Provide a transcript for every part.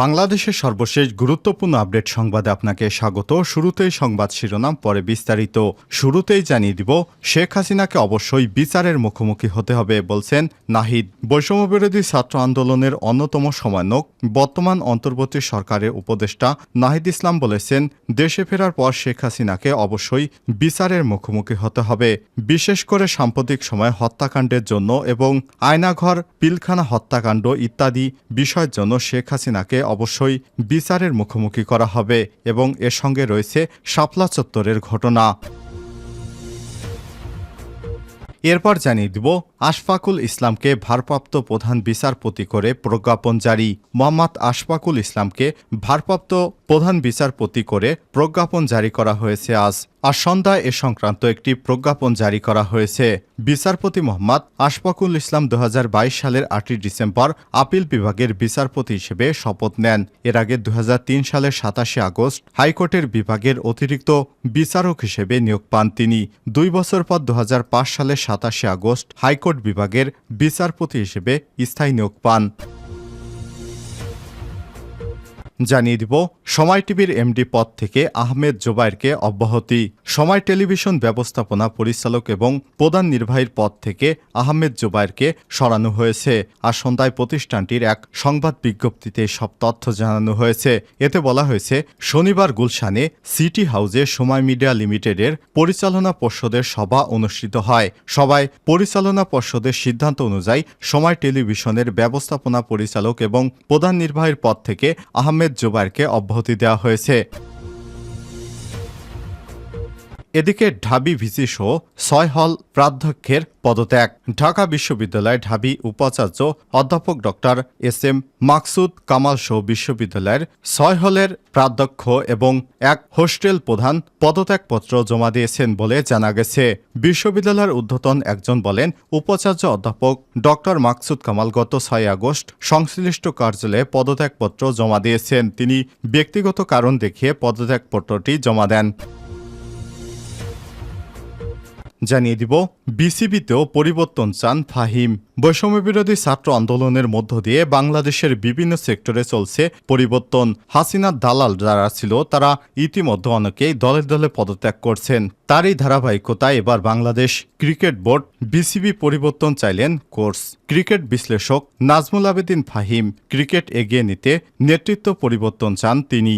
বাংলাদেশের সর্বশেষ গুরুত্বপূর্ণ আপডেট সংবাদে আপনাকে স্বাগত। শুরুতেই সংবাদ শিরোনাম, পরে বিস্তারিত। শুরুতেই জানিয়ে দিব, শেখ হাসিনাকে অবশ্যই বিচারের মুখোমুখি হতে হবে বলছেন নাহিদ। বৈষম্যবিরোধী ছাত্র আন্দোলনের অন্যতম সমন্বয়ক, বর্তমান অন্তর্বর্তী সরকারের উপদেষ্টা নাহিদ ইসলাম বলেছেন, দেশে ফেরার পর শেখ হাসিনাকে অবশ্যই বিচারের মুখোমুখি হতে হবে। বিশেষ করে সাম্প্রতিক সময় হত্যাকাণ্ডের জন্য এবং আয়নাঘর, পিলখানা হত্যাকাণ্ড ইত্যাদি বিষয়ের জন্য শেখ হাসিনাকে অবশ্যই বিচারের মুখোমুখি করা হবে এবং এর সঙ্গে রয়েছে শাপলা চত্বরের ঘটনা। এরপর জানিয়ে দিব আশফাকুল ইসলামকে ভারপ্রাপ্ত প্রধান বিচারপতি করে প্রজ্ঞাপন জারি। মোহাম্মদ আশফাকুল ইসলামকে ভারপ্রাপ্ত প্রধান বিচারপতি করে প্রজ্ঞাপন জারি করা হয়েছে আজ। আজ সন্ধ্যায় এ সংক্রান্ত একটি প্রজ্ঞাপন জারি করা হয়েছে। বিচারপতি মোহাম্মদ আশফাকুল ইসলাম দু হাজার বাইশ সালের আটই ডিসেম্বর আপিল বিভাগের বিচারপতি হিসেবে শপথ নেন। এর আগে দুহাজার তিন সালের সাতাশে আগস্ট হাইকোর্টের বিভাগের অতিরিক্ত বিচারক হিসেবে নিয়োগ পান তিনি। দুই বছর পর দু হাজার পাঁচ সালের সাতাশে আগস্ট হাইকোর্ট বিভাগের বিচারপতি হিসেবে স্থায়ী নিয়োগ পান। জানিয়ে দিব, সময় টিভির এমডি পদ থেকে আহমেদ জোবায়েরকে অব্যাহতি। সময় টেলিভিশন ব্যবস্থাপনা পরিচালক এবং প্রধান নির্বাহীর পদ থেকে আহমেদ জোবায়েরকে সরানো হয়েছে। আর সন্ধ্যায় প্রতিষ্ঠানটির এক সংবাদ বিজ্ঞপ্তিতে সব তথ্য জানানো হয়েছে। এতে বলা হয়েছে, শনিবার গুলশানে সিটি হাউসে সময় মিডিয়া লিমিটেডের পরিচালনা পর্ষদের সভা অনুষ্ঠিত হয়। সভায় পরিচালনা পর্ষদের সিদ্ধান্ত অনুযায়ী সময় টেলিভিশনের ব্যবস্থাপনা পরিচালক এবং প্রধান নির্বাহীর পদ থেকে আহমেদ জোবায়েরকে অব্যাহতি দেওয়া হয়েছে। এদিকে ঢাবি ভিসি সহ ছয় হল প্রাধ্যক্ষের পদত্যাগ। ঢাকা বিশ্ববিদ্যালয় ঢাবি উপাচার্য অধ্যাপক doctor S M Maksud Kamal সহ বিশ্ববিদ্যালয়ের ছয় হলের প্রাধ্যক্ষ এবং এক হোস্টেল প্রধান পদত্যাগপত্র জমা দিয়েছেন বলে জানা গেছে। বিশ্ববিদ্যালয়ের ঊর্ধ্বতন একজন বলেন, উপাচার্য অধ্যাপক ডক্টর মাকসুদ কামাল গত ছয় আগস্ট সংশ্লিষ্ট কার্যালয়ে পদত্যাগপত্র জমা দিয়েছেন। তিনি ব্যক্তিগত কারণ দেখিয়ে পদত্যাগপত্রটি জমা দেন। জানিয়ে দিব, বিসিবিতেও পরিবর্তন চান ফাহিম। বৈষম্যবিরোধী ছাত্র আন্দোলনের মধ্য দিয়ে বাংলাদেশের বিভিন্ন সেক্টরে চলছে পরিবর্তন। হাসিনার দালাল যারা ছিল, তারা ইতিমধ্যে অনেকেই দলে দলে পদত্যাগ করছেন। তারই ধারাবাহিকতায় এবার বাংলাদেশ ক্রিকেট বোর্ড বিসিবি পরিবর্তন চাইলেন কোর্স ক্রিকেট বিশ্লেষক নাজমুল আবেদিন ফাহিম ক্রিকেট এগিয়ে নিতে নেতৃত্ব পরিবর্তন চান তিনি।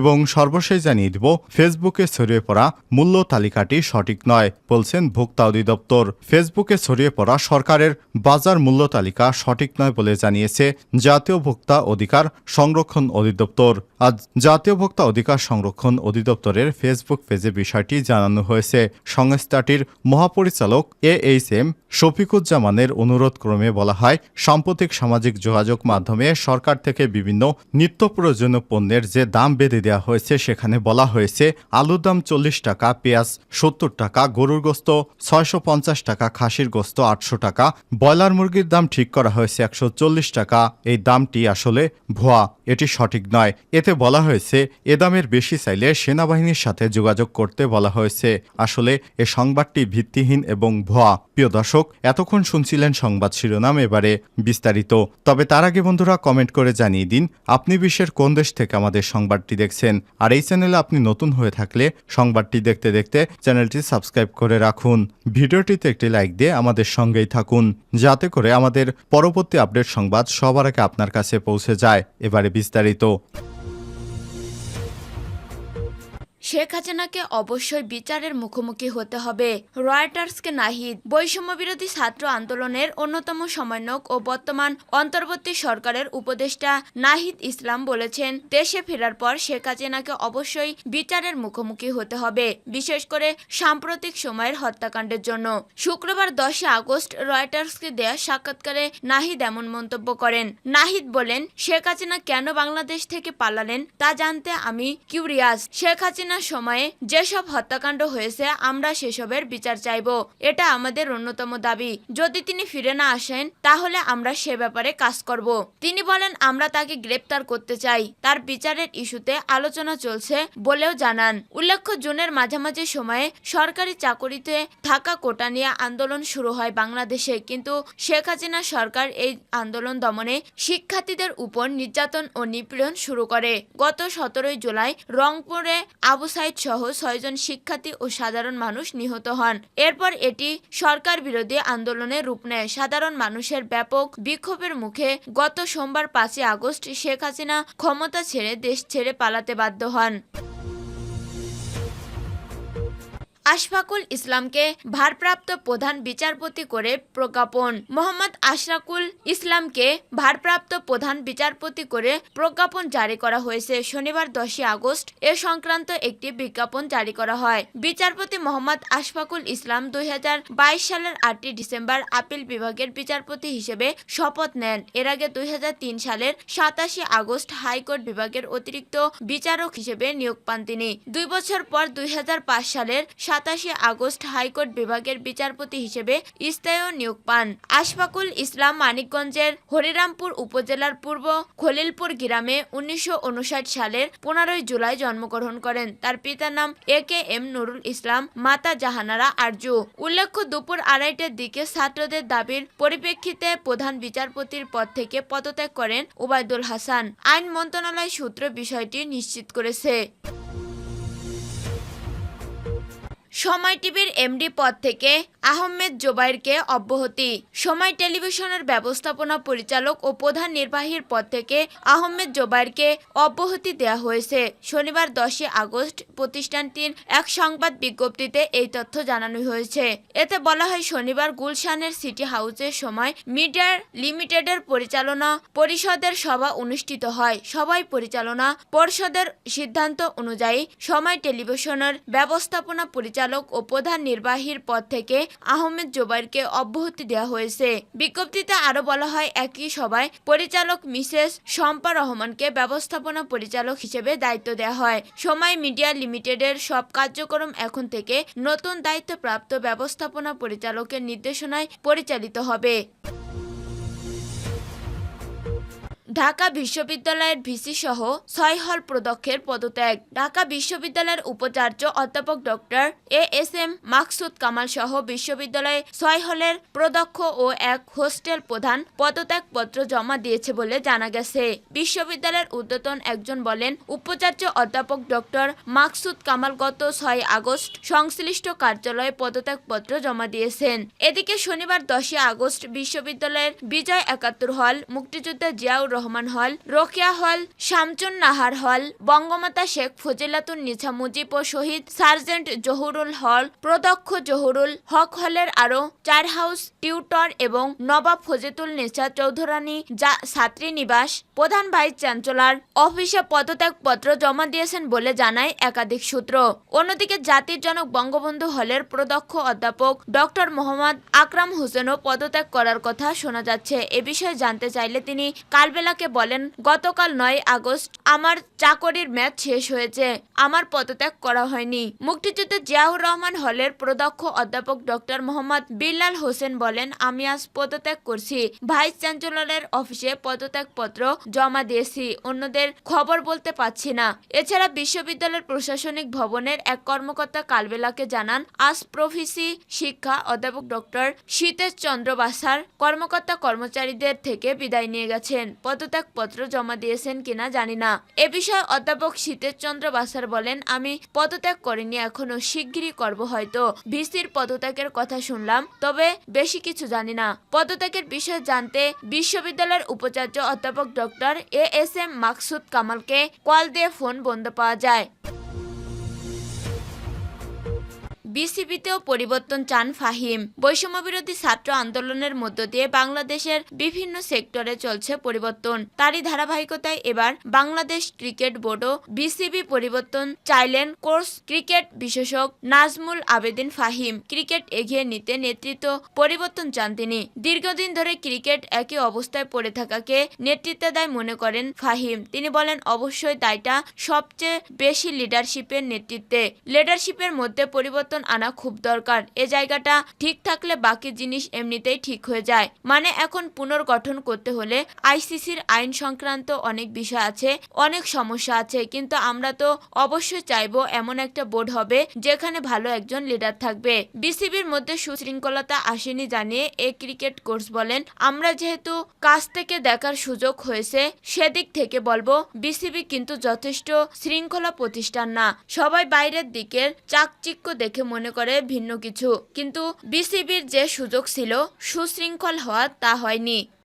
এবং সর্বশেষ জানিয়ে দিব, ফেসবুকে ছড়িয়ে পড়া মূল্য তালিকাটি সঠিক নয়, বলছেন ভোক্তা অধিদপ্তর। ফেসবুকে ছড়িয়ে পড়া সরকারের বাজার মূল্য তালিকা সঠিক নয় বলে জানিয়েছে জাতীয় ভোক্তা অধিকার সংরক্ষণ অধিদপ্তর। আজ জাতীয় ভোক্তা অধিকার সংরক্ষণ অধিদপ্তরের ফেসবুক পেজে বিষয়টি জানানো হয়েছে। সংস্থাটির মহাপরিচালক এ এইচ এম শফিকুজ্জামানের অনুরোধ ক্রমে বলা হয়, সাম্প্রতিক সামাজিক যোগাযোগ মাধ্যমে সরকার থেকে বিভিন্ন নিত্য প্রয়োজনীয় পণ্যের যে দাম বেঁধে দেওয়া হয়েছে, সেখানে বলা হয়েছে আলুর দাম চল্লিশ টাকা, পেঁয়াজ সত্তর টাকা, গরুর গোস্ত ছয়শো পঞ্চাশ টাকা, খাসির গোস্ত আটশো টাকা, ব্রয়লার মুরগির দাম ঠিক করা হয়েছে একশো চল্লিশ টাকা। এই দামটি আসলে ভুয়া, এটি সঠিক নয়। এতে বলা হয়েছে, এ দামের বেশি চাইলে সেনাবাহিনীর সাথে যোগাযোগ করতে বলা হয়েছে। আসলে এ সংবাদটি ভিত্তিহীন এবং ভুয়া। প্রিয় দর্শক, এতক্ষণ শুনছিলেন সংবাদ শিরোনাম এবারে বিস্তারিত। তবে তার আগে বন্ধুরা কমেন্ট করে জানিয়ে দিন, আপনি বিশ্বের কোন দেশ থেকে আমাদের সংবাদটি দেখছেন। আর এই চ্যানেলে আপনি নতুন হয়ে থাকলে সংবাদটি দেখতে দেখতে চ্যানেলটি সাবস্ক্রাইব করে রাখুন। ভিডিওটিতে একটি লাইক দিয়ে আমাদের সঙ্গেই থাকুন, যাতে করে আমাদের পরবর্তী আপডেট সংবাদ সবার আগে আপনার কাছে পৌঁছে যায়। এবারে বিস্তারিত। শেখ হাসিনাকে অবশ্যই বিচারের মুখোমুখি হতে হবে। রয়টার্সকে নাহিদ বৈষম্য বিরোধী ছাত্র আন্দোলনের অন্যতম সমন্বয়ক ও বর্তমান অন্তর্বর্তী সরকারের উপদেষ্টা নাহিদ ইসলাম বলেছেন, দেশে ফেরার পর শেখ হাসিনাকে অবশ্যই বিচারের মুখোমুখি হতে হবে, বিশেষ করে সাম্প্রতিক সময়ের হত্যাকাণ্ডের জন্য। শুক্রবার দশে আগস্ট রয়টার্সকে দেয়া সাক্ষাৎকারে নাহিদ এমন মন্তব্য করেন, নাহিদ বলেন, শেখ হাসিনা কেন বাংলাদেশ থেকে পালালেন তা জানতে আমি কিউরিয়াস শেখ হাসিনা হাসিনার সময়ে যেসব হত্যাকাণ্ড হয়েছে, আমরা সেসবের বিচার চাইব। এটা আমাদের অন্যতম দাবি। যদি তিনি ফিরে না আসেন, তাহলে আমরা সে ব্যাপারে কাজ করব। তিনি বলেন, আমরা তাকে গ্রেপ্তার করতে চাই। তার বিচারের ইস্যুতে আলোচনা চলছে বলেও জানান। উল্লেখ্য, জুনের মাঝামাঝি সময়ে সরকারি চাকরিতে থাকা কোটা নিয়ে আন্দোলন শুরু হয় বাংলাদেশে। কিন্তু শেখ হাসিনা সরকার এই আন্দোলন দমনে শিক্ষার্থীদের উপর নির্যাতন ও নিপীড়ন শুরু করে। গত সতেরোই জুলাই রংপুরে আবু সাইদ সহ ছয়জন শিক্ষার্থী ও সাধারণ মানুষ নিহত হন। এরপর এটি সরকার বিরোধী আন্দোলনের রূপ নেয়। সাধারণ মানুষের ব্যাপক বিক্ষোভের মুখে গত সোমবার পাঁচই আগস্ট শেখ হাসিনা ক্ষমতা ছেড়ে দেশ ছেড়ে পালাতে বাধ্য হন। আশফাকুল ইসলামকে ভারপ্রাপ্ত প্রধান বিচারপতি করে প্রজ্ঞাপন। মোহাম্মদ আশরাকুল ইসলামকে ভারপ্রাপ্ত প্রধান বিচারপতি করে প্রজ্ঞাপন জারি করা হয়েছে শনিবার দশই আগস্ট। এ সংক্রান্ত একটি বিজ্ঞাপন জারি করা হয়। বিচারপতি মোহাম্মদ আশফাকুল ইসলাম দুই হাজার বাইশ সালের আটই ডিসেম্বর আপিল বিভাগের বিচারপতি হিসেবে শপথ নেন। এর আগে দুই হাজার তিন সালের সাতাশে আগস্ট হাইকোর্ট বিভাগের অতিরিক্ত বিচারক হিসেবে নিয়োগ পান তিনি। দুই বছর পর দুই হাজার পাঁচ সালের সাতাশে আগস্ট হাইকোর্ট বিভাগের বিচারপতি হিসেবে স্থায়ী নিয়োগ পান। আশফাকুল ইসলাম মানিকগঞ্জের হরিরামপুর উপজেলার পূর্ব খলিলপুর গ্রামে উনিশশো সালের পনেরোই জুলাই জন্মগ্রহণ করেন। তার পিতার নাম এ কে এম নুরুল ইসলাম, মাতা জাহানারা আরজু। উল্লেখ্য, দুপুর আড়াইটার দিকে ছাত্রদের দাবির পরিপ্রেক্ষিতে প্রধান বিচারপতির পদ থেকে পদত্যাগ করেন ওবায়দুল হাসান। আইন মন্ত্রণালয় সূত্র বিষয়টি নিশ্চিত করেছে। সময় টিভির এমডি পদ থেকে আহমেদ জোবাইরকে অব্যাহতি। সময় টেলিভিশনের ব্যবস্থাপনা পরিচালক ও প্রধান নির্বাহীর পদ থেকে আহমেদ জোবাইরকে অব্যাহতি দেওয়া হয়েছে। শনিবার দশই আগস্ট প্রতিষ্ঠানটির এক সংবাদ বিজ্ঞপ্তিতে এই তথ্য জানানো হয়েছে। এতে বলা হয়, শনিবার গুলশানের সিটি হাউসের সময় মিডিয়া লিমিটেডের পরিচালনা পরিষদের সভা অনুষ্ঠিত হয়। সবাই পরিচালনা পরিষদের সিদ্ধান্ত অনুযায়ী সময় টেলিভিশনের ব্যবস্থাপনা পরিচালক ও প্রধান নির্বাহীর পদ থেকে আহমেদ জোবাইরকে অব্যাহতি দেওয়া হয়েছে। বিজ্ঞপ্তিতে আরও বলা হয়, একই সভায় পরিচালক মিসেস শম্পা রহমানকে ব্যবস্থাপনা পরিচালক হিসেবে দায়িত্ব দেওয়া হয়। সময় মিডিয়া লিমিটেডের সব কার্যক্রম এখন থেকে নতুন দায়িত্বপ্রাপ্ত ব্যবস্থাপনা পরিচালকের নির্দেশনায় পরিচালিত হবে। ঢাকা বিশ্ববিদ্যালয়ের ভিসি সহ ছয় হল প্রদক্ষের পদত্যাগ। ঢাকা বিশ্ববিদ্যালয়ের উপাচার্য অধ্যাপক doctor A S M Maksud Kamal সহ বিশ্ববিদ্যালয়ে ছয় হলের প্রদক্ষ ও এক হোস্টেল প্রধান পদত্যাগ পত্র জমা দিয়েছে বলে জানা গেছে। বিশ্ববিদ্যালয়ের উদ্যতন একজন বলেন, উপাচার্য অধ্যাপক ডক্টর মাকসুদ কামাল গত ছয় আগস্ট সংশ্লিষ্ট কার্যালয়ে পদত্যাগ পত্র জমা দিয়েছেন। এদিকে শনিবার দশই আগস্ট বিশ্ববিদ্যালয়ের বিজয় একাত্তর হল মুক্তিযোদ্ধা জিয়াউর রহমান হল, রোকেয়া হল, শামচুন নাহার হল, বঙ্গমাতা শেখ ফজিলাতুন নিছা মুজিব ও শহীদ সার্জেন্ট জহুরুল হল প্রদক্ষ জহুরুল হক হলের আরও চার হাউস টিউটর এবং নবাব ফজিতুল নিসা চৌধুরানী যা ছাত্রী নিবাস, প্রধান ভাইস চ্যান্সেলর, অফিসে পদত্যাগপত্র জমা দিয়েছেন বলে জানায় একাধিক সূত্র। অন্যদিকে জাতির জনক বঙ্গবন্ধু হলের প্রদক্ষ অধ্যাপক ডক্টর মোহাম্মদ আকরাম হোসেনও পদত্যাগ করার কথা শোনা যাচ্ছে। এ বিষয়ে জানতে চাইলে তিনি কালবেলাকে বলেন, গতকাল নয় আগস্ট আমার চাকরির ম্যাচ শেষ হয়েছে। আমার পদত্যাগ করা হয়নি। মুক্তিযুদ্ধে জিয়াউর রহমান হলের প্রদক্ষ অধ্যাপক ডক্টর মোহাম্মদ বিল্লাল হোসেন বলেন, আমি আজ পদত্যাগ করছি। ভাইস চ্যান্সেলরের অফিসে পদত্যাগ পত্র জমা দিয়েছি। অন্যদের খবর বলতে পারছি না। এছাড়া বিশ্ববিদ্যালয়ের প্রশাসনিক ভবনের এক কর্মকর্তা কালবেলাকে জানান, আজ প্রফিসি শিক্ষা অধ্যাপক ডক্টর শীতেশ চন্দ্র বাসার কর্মকর্তা কর্মচারীদের থেকে বিদায় নিয়ে গেছেন। পদত্যাগপত্র জমা দিয়েছেন কিনা জানি না। এ বিষয়ে অধ্যাপক শীতেশ চন্দ্র বাসার বলেন, আমি পদত্যাগ করিনি, এখনও শিগগিরই করব হয়তো। ভিসির পদত্যাগের কথা শুনলাম, তবে বেশি কিছু জানি না। পদত্যাগের বিষয়ে জানতে বিশ্ববিদ্যালয়ের উপাচার্য অধ্যাপক doctor A S M Maksud কামালকে কল দিয়ে ফোন বন্ধ পাওয়া যায়। বিসিবিতেও পরিবর্তন চান ফাহিম। বৈষম্যবিরোধী ছাত্র আন্দোলনের মধ্য দিয়ে বাংলাদেশের বিভিন্ন সেক্টরে চলছে পরিবর্তন। তারই ধারাবাহিকতায় এবার বাংলাদেশ ক্রিকেট বোর্ডও বিসিবি পরিবর্তন চাইলেন কোর্স ক্রিকেট বিশেষক নাজমুল আবেদিন ফাহিম। ক্রিকেট এগিয়ে নিতে নেতৃত্ব পরিবর্তন চান তিনি। দীর্ঘদিন ধরে ক্রিকেট একই অবস্থায় পড়ে থাকাকে নেতৃত্ব দেয় মনে করেন ফাহিম। তিনি বলেন, অবশ্যই দায়টা সবচেয়ে বেশি লিডারশিপের নেতৃত্বে। লিডারশিপের মধ্যে পরিবর্তন আনা খুব দরকার। এ জায়গাটা ঠিক থাকলে বাকি জিনিস এমনিতেই ঠিক হয়ে যায়। মানে এখন পুনর্গঠন করতে হলে আইসিসির আইন সংক্রান্ত অনেক বিষয় আছে, অনেক সমস্যা আছে। কিন্তু আমরা তো অবশ্যই চাইব এমন একটা বোর্ড হবে যেখানে ভালো একজন লিডার থাকবে। বিসিবির মধ্যে সুশৃঙ্খলতা আসেনি জানিয়ে এ ক্রিকেট কোর্স বলেন। আমরা যেহেতু কাছ থেকে দেখার সুযোগ হয়েছে, সেদিক থেকে বলব বিসিবি কিন্তু যথেষ্ট শৃঙ্খলা প্রতিষ্ঠান না। সবাই বাইরের দিকের চাকচিক্য দেখে মনে করে ভিন্ন কিছু। কিন্তু বিসিবির যে সুযোগ ছিল সুশৃঙ্খল হওয়া তা হয়নি।